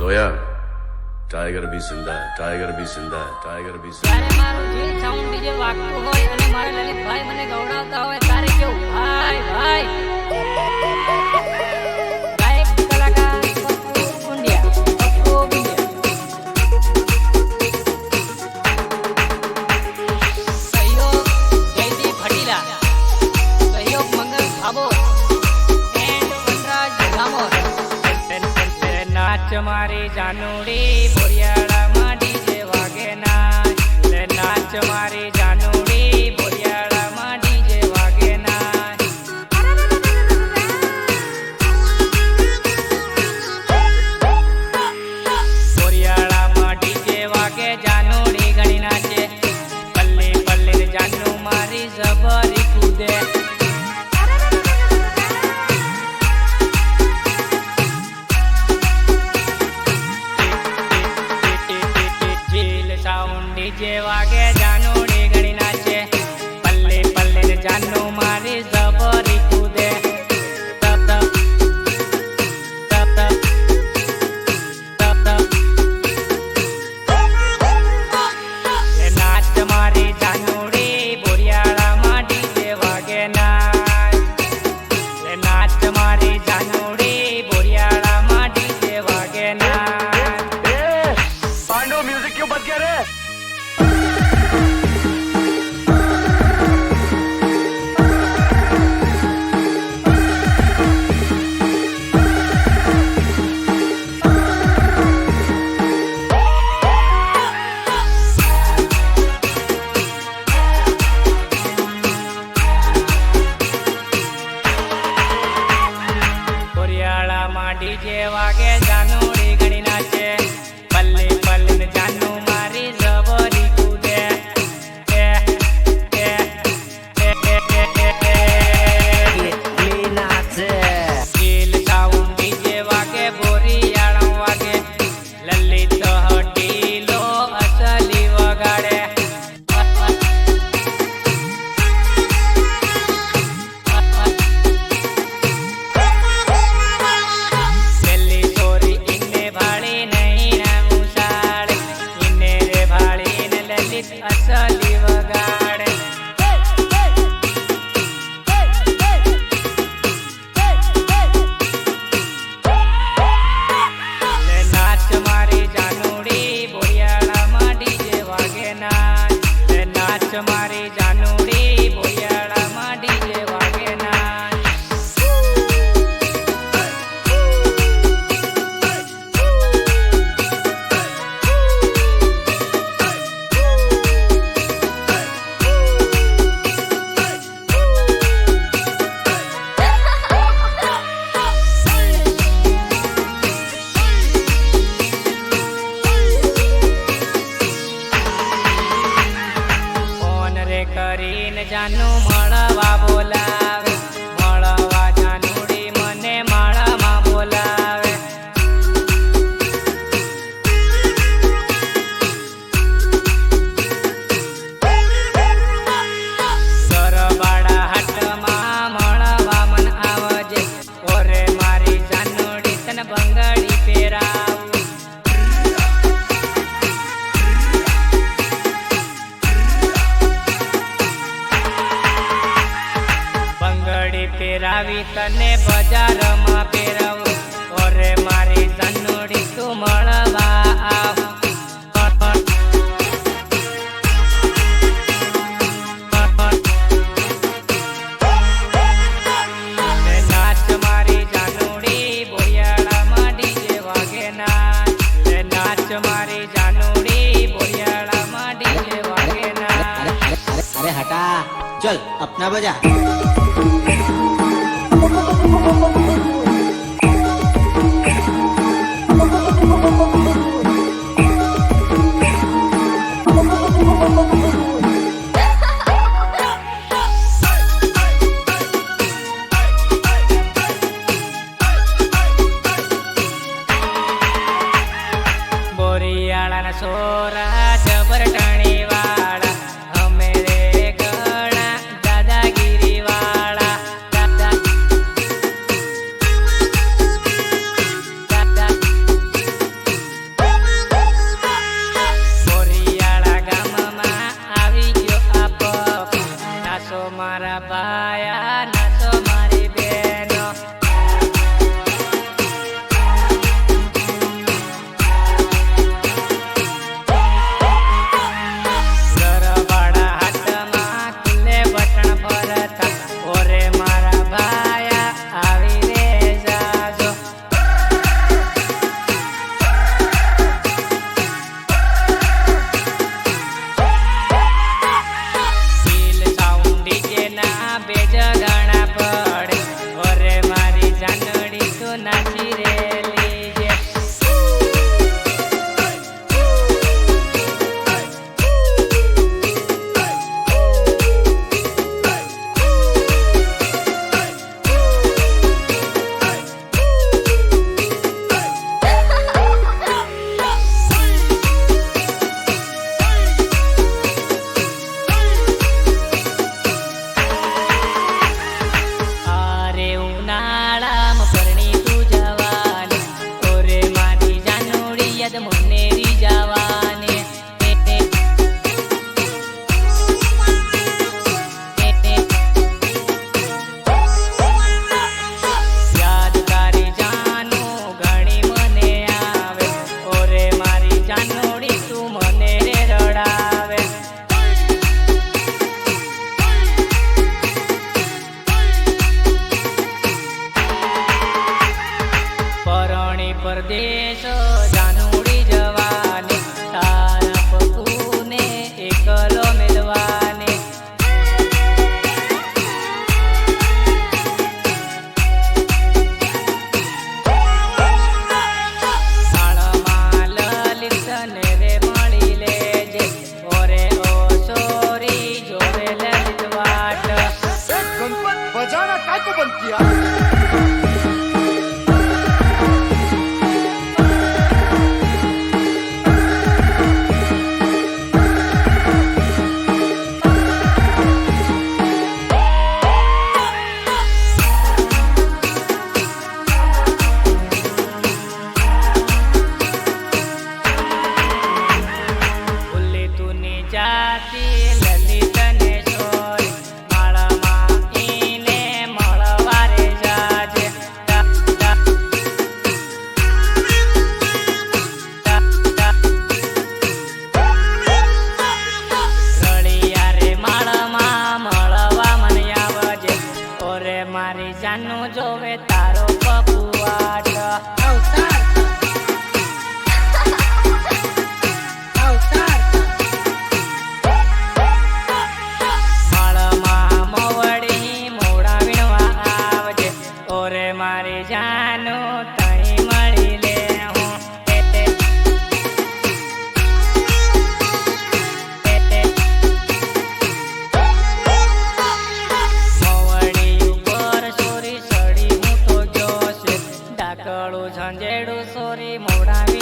Soya tiger બી સિંધા tiger બી સિંધા ટાઈગર બી સિંધા મારું જે સાઉન્ડ જે વાગતું હોય અને મારા લલિતભાઈ મને ગવડાવતા હોય મારી જાનુડી ભોરિયાળા માડી જે વાગે ના. નાચ મારી જે વાગે જાનો ડેગણી નાચે. પલ્લે પલ્લે જાનો મારી ડીજે વાગે કરીને જાનું મળવા બોલા સાડી પહેરાવી તને બજારમાં પહેરાવું. ઓરે મારી ધનુડી તું મળવા આવ. મારી જાનુડી બોયાળામાં ડીજે વાગે અરે હટા, ચલ, અપના બજા. Sora Jordan. મારી જાનું જોવે તારો કાળું ઝાંઝેડું સોરી મોડાવી